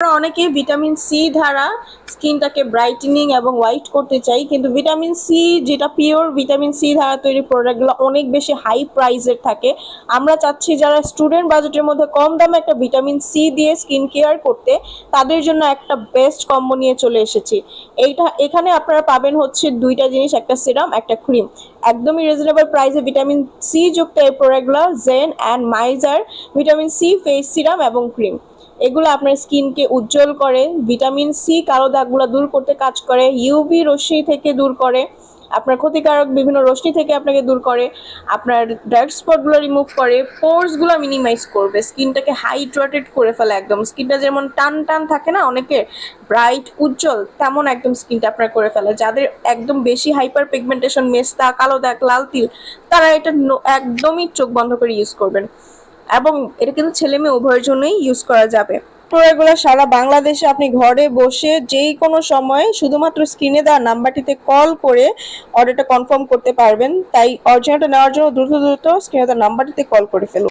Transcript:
আমরা অনেকে vitamin C দ্বারা স্কিনটাকে ব্রাইটেনিং এবং হোয়াইট করতে চাই, কিন্তু ভিটামিন সি যেটা পিওর ভিটামিন সি দ্বারা তৈরি প্রোডাক্টগুলো অনেক বেশি হাই প্রাইসের থাকে। আমরা চাচ্ছি যারা স্টুডেন্ট বাজেটের মধ্যে কম দামে একটা ভিটামিন সি দিয়ে স্কিন কেয়ার করতে, তাদের জন্য একটা বেস্ট কম্বো নিয়ে চলে এসেছি। এইটা, এখানে আপনারা পাবেন হচ্ছে দুইটা জিনিস, একটা সিরাম একটা ক্রিম একদমই রিজনেবল প্রাইসে ভিটামিন সি যুক্ত এই প্রোডাক্টগুলো জেন অ্যান্ড মাইজার ভিটামিন সি ফেস সিরাম এবং ক্রিম এগুলো আপনার স্কিনকে উজ্জ্বল করে, ভিটামিন সি কালো দাগগুলো দূর করতে কাজ করে ইউভি রশ্মি থেকে দূর করে, আপনার ক্ষতিকারক বিভিন্ন রশ্মি থেকে আপনাকে দূর করে, আপনার ডার্ক স্পটগুলো রিমুভ করে পোর্সগুলো মিনিমাইজ করবে, স্কিনটাকে হাইড্রেটেড করে ফেলে একদম। স্কিনটা যেমন টান টান থাকে না অনেকের ব্রাইট উজ্জ্বল, তেমন একদম স্কিনটা আপনার করে ফেলে। যাদের একদম বেশি হাইপার পিগমেন্টেশন মেস্তা, কালো দাগ, লাল তিল, তারা এটা একদমই চোখ বন্ধ করে ইউজ করবেন। এবং এটা কিন্তু ছেলে মেয়ে উভয়ের জন্যই ইউজ করা যাবে। প্রোডাক্টগুলো সারা বাংলাদেশে আপনি ঘরে বসে যেই কোনো সময় শুধুমাত্র স্ক্রিনে দেওয়া নাম্বারটিতে কল করে অর্ডারটা কনফার্ম করতে পারবেন। তাই অরিজিনালটা নেওয়ার জন্য দ্রুত দ্রুত স্ক্রিনে দেওয়া নাম্বারটিতে কল করে ফেলুন।